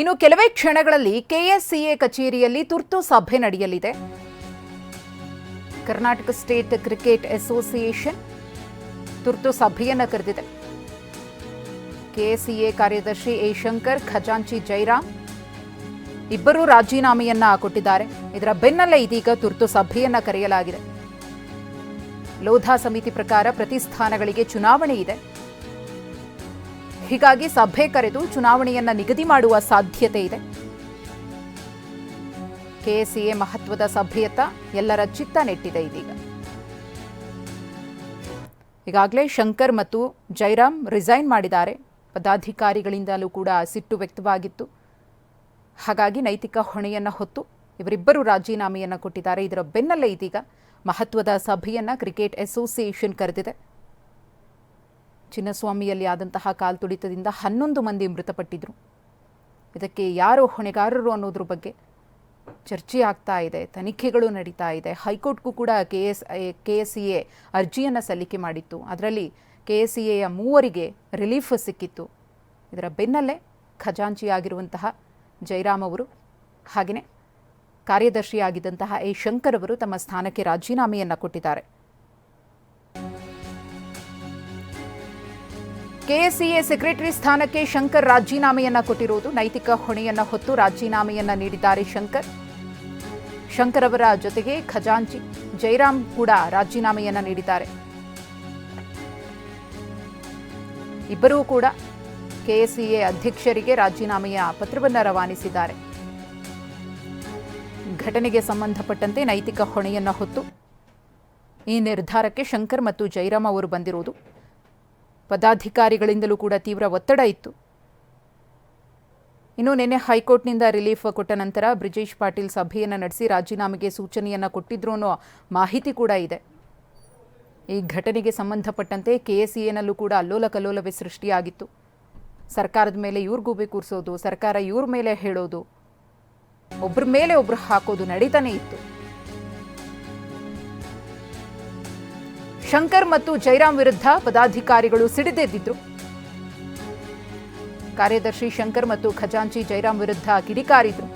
ಇನ್ನು ಕೆಲವೇ ಕ್ಷಣಗಳಲ್ಲಿ ಕೆಎಸ್ಸಿಎ ಕಚೇರಿಯಲ್ಲಿ ತುರ್ತು ಸಭೆ ನಡೆಯಲಿದೆ. ಕರ್ನಾಟಕ ಸ್ಟೇಟ್ ಕ್ರಿಕೆಟ್ ಅಸೋಸಿಯೇಷನ್ ತುರ್ತು ಸಭೆಯನ್ನು ಕರೆದಿದೆ. ಕೆಎಸ್ಸಿಎ ಕಾರ್ಯದರ್ಶಿ ಎ ಶಂಕರ್ ಖಜಾಂಚಿ ಜೈರಾಮ್ ಇಬ್ಬರೂ ರಾಜೀನಾಮೆಯನ್ನ ಕೊಟ್ಟಿದ್ದಾರೆ. ಇದರ ಬೆನ್ನಲ್ಲೇ ಇದೀಗ ತುರ್ತು ಸಭೆಯನ್ನ ಕರೆಯಲಾಗಿದೆ. ಲೋಧಾ ಸಮಿತಿ ಪ್ರಕಾರ ಪ್ರತಿ ಸ್ಥಾನಗಳಿಗೆ ಚುನಾವಣೆ ಇದೆ. ಹೀಗಾಗಿ ಸಭೆ ಕರೆದು ಚುನಾವಣೆಯನ್ನ ನಿಗದಿ ಮಾಡುವ ಸಾಧ್ಯತೆ ಇದೆ. ಕೆಎಸ್ಸಿಎ ಮಹತ್ವದ ಸಭೆಯತ್ತ ಎಲ್ಲರ ಚಿತ್ತ ನೆಟ್ಟಿದೆ ಇದೀಗ. ಈಗಾಗಲೇ ಶಂಕರ್ ಮತ್ತು ಜೈರಾಮ್ ರಿಸೈನ್ ಮಾಡಿದ್ದಾರೆ. ಪದಾಧಿಕಾರಿಗಳಿಂದಲೂ ಕೂಡ ಸಿಟ್ಟು ವ್ಯಕ್ತವಾಗಿತ್ತು. ಹಾಗಾಗಿ ನೈತಿಕ ಹೊಣೆಯನ್ನು ಹೊತ್ತು ಇವರಿಬ್ಬರು ರಾಜೀನಾಮೆಯನ್ನು ಕೊಟ್ಟಿದ್ದಾರೆ. ಇದರ ಬೆನ್ನಲ್ಲೇ ಇದೀಗ ಮಹತ್ವದ ಸಭೆಯನ್ನು ಕ್ರಿಕೆಟ್ ಅಸೋಸಿಯೇಷನ್ ಕರೆದಿದೆ. ಚಿನ್ನಸ್ವಾಮಿಯಲ್ಲಿ ಆದಂತಹ ಕಾಲ್ತುಳಿತದಿಂದ ಹನ್ನೊಂದು ಮಂದಿ ಮೃತಪಟ್ಟಿದ್ರು. ಇದಕ್ಕೆ ಯಾರು ಹೊಣೆಗಾರರು ಅನ್ನೋದ್ರ ಬಗ್ಗೆ ಚರ್ಚೆ ಆಗ್ತಾ ಇದೆ, ತನಿಖೆಗಳು ನಡೀತಾ ಇದೆ. ಹೈಕೋರ್ಟ್ಗೂ ಕೂಡ K S K S C A ಅರ್ಜಿಯನ್ನು ಸಲ್ಲಿಕೆ ಮಾಡಿತ್ತು. ಅದರಲ್ಲಿ ಕೆ ಎಸ್ ಸಿ ಎಯ ಮೂವರಿಗೆ ರಿಲೀಫ್ ಸಿಕ್ಕಿತ್ತು. ಇದರ ಬೆನ್ನಲ್ಲೇ ಖಜಾಂಚಿಯಾಗಿರುವಂತಹ ಜಯರಾಮ್ ಅವರು ಹಾಗೆಯೇ ಕಾರ್ಯದರ್ಶಿಯಾಗಿದ್ದಂತಹ ಎ. ಶಂಕರ್ ಅವರು ತಮ್ಮ ಸ್ಥಾನಕ್ಕೆ ರಾಜೀನಾಮೆಯನ್ನು ಕೊಟ್ಟಿದ್ದಾರೆ. ಕೆಎಸ್ಸಿಎ ಸೆಕ್ರೆಟರಿ ಸ್ಥಾನಕ್ಕೆ ಶಂಕರ್ ರಾಜೀನಾಮೆಯನ್ನ ಕೊಟ್ಟಿರುವುದು ನೈತಿಕ ಹೊಣೆಯನ್ನ ಹೊತ್ತು ರಾಜೀನಾಮೆಯನ್ನ ನೀಡಿದ್ದಾರೆ ಶಂಕರ್. ಶಂಕರ್ ಅವರ ಜೊತೆಗೆ ಖಜಾಂಚಿ ಜೈರಾಮ್ ಕೂಡ ರಾಜೀನಾಮೆಯನ್ನ ನೀಡಿದ್ದಾರೆ. ಇಬ್ಬರೂ ಕೂಡ ಕೆಎಸ್ಸಿಎ ಅಧ್ಯಕ್ಷರಿಗೆ ರಾಜೀನಾಮೆಯ ಪತ್ರವನ್ನು ರವಾನಿಸಿದ್ದಾರೆ. ಘಟನೆಗೆ ಸಂಬಂಧಪಟ್ಟಂತೆ ನೈತಿಕ ಹೊಣೆಯನ್ನ ಹೊತ್ತು ಈ ನಿರ್ಧಾರಕ್ಕೆ ಶಂಕರ್ ಮತ್ತು ಜೈರಾಮ್ ಅವರು ಬಂದಿರುವುದು ಪದಾಧಿಕಾರಿಗಳಿಂದಲೂ ಕೂಡ ತೀವ್ರ ಒತ್ತಡ ಇತ್ತು. ಇನ್ನು ನಿನ್ನೆ ಹೈಕೋರ್ಟ್ನಿಂದ ರಿಲೀಫ್ ಕೊಟ್ಟ ನಂತರ ಬ್ರಿಜೇಶ್ ಪಾಟೀಲ್ ಸಭೆಯನ್ನು ನಡೆಸಿ ರಾಜೀನಾಮೆಗೆ ಸೂಚನೆಯನ್ನು ಕೊಟ್ಟಿದ್ರು ಅನ್ನೋ ಮಾಹಿತಿ ಕೂಡ ಇದೆ. ಈ ಘಟನೆಗೆ ಸಂಬಂಧಪಟ್ಟಂತೆ ಕೆಎಸ್ಸಿಎನಲ್ಲೂ ಕೂಡ ಅಲ್ಲೋಲ ಕಲ್ಲೋಲವೇ ಸೃಷ್ಟಿಯಾಗಿತ್ತು. ಸರ್ಕಾರದ ಮೇಲೆ ಇವ್ರ ಗೂಬೆ ಕೂರಿಸೋದು, ಸರ್ಕಾರ ಇವ್ರ ಮೇಲೆ ಹೇಳೋದು ಒಬ್ಬರ ಮೇಲೆ ಒಬ್ಬರು ಹಾಕೋದು ನಡೀತಾನೆ ಇತ್ತು. ಶಂಕರ್ ಮತ್ತು ಜೈರಾಮ್ ವಿರುದ್ಧ ಪದಾಧಿಕಾರಿಗಳು ಸಿಡಿದೆದ್ದಿದ್ರು. ಕಾರ್ಯದರ್ಶಿ ಶಂಕರ್ ಮತ್ತು ಖಜಾಂಚಿ ಜೈರಾಮ್ ವಿರುದ್ಧ ಕಿಡಿಕಾರಿದ್ರು.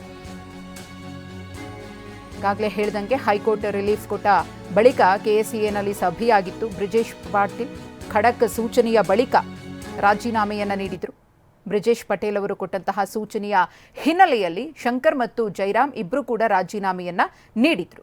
ಈಗಾಗಲೇ ಹೇಳಿದಂಗೆ ಹೈಕೋರ್ಟ್ ರಿಲೀಫ್ ಕೊಟ್ಟ ಬಳಿಕ ಕೆಎಸ್ಸಿಎನಲ್ಲಿ ಸಭೆಯಾಗಿತ್ತು ಬ್ರಿಜೇಶ್ ಪಾಟೀಲ್. ಖಡಕ್ ಸೂಚನೆಯ ಬಳಿಕ ರಾಜೀನಾಮೆಯನ್ನು ನೀಡಿದರು. ಬ್ರಿಜೇಶ್ ಪಟೇಲ್ ಅವರು ಕೊಟ್ಟಂತಹ ಸೂಚನೆಯ ಹಿನ್ನೆಲೆಯಲ್ಲಿ ಶಂಕರ್ ಮತ್ತು ಜೈರಾಮ್ ಇಬ್ಬರು ಕೂಡ ರಾಜೀನಾಮೆಯನ್ನು ನೀಡಿದ್ರು.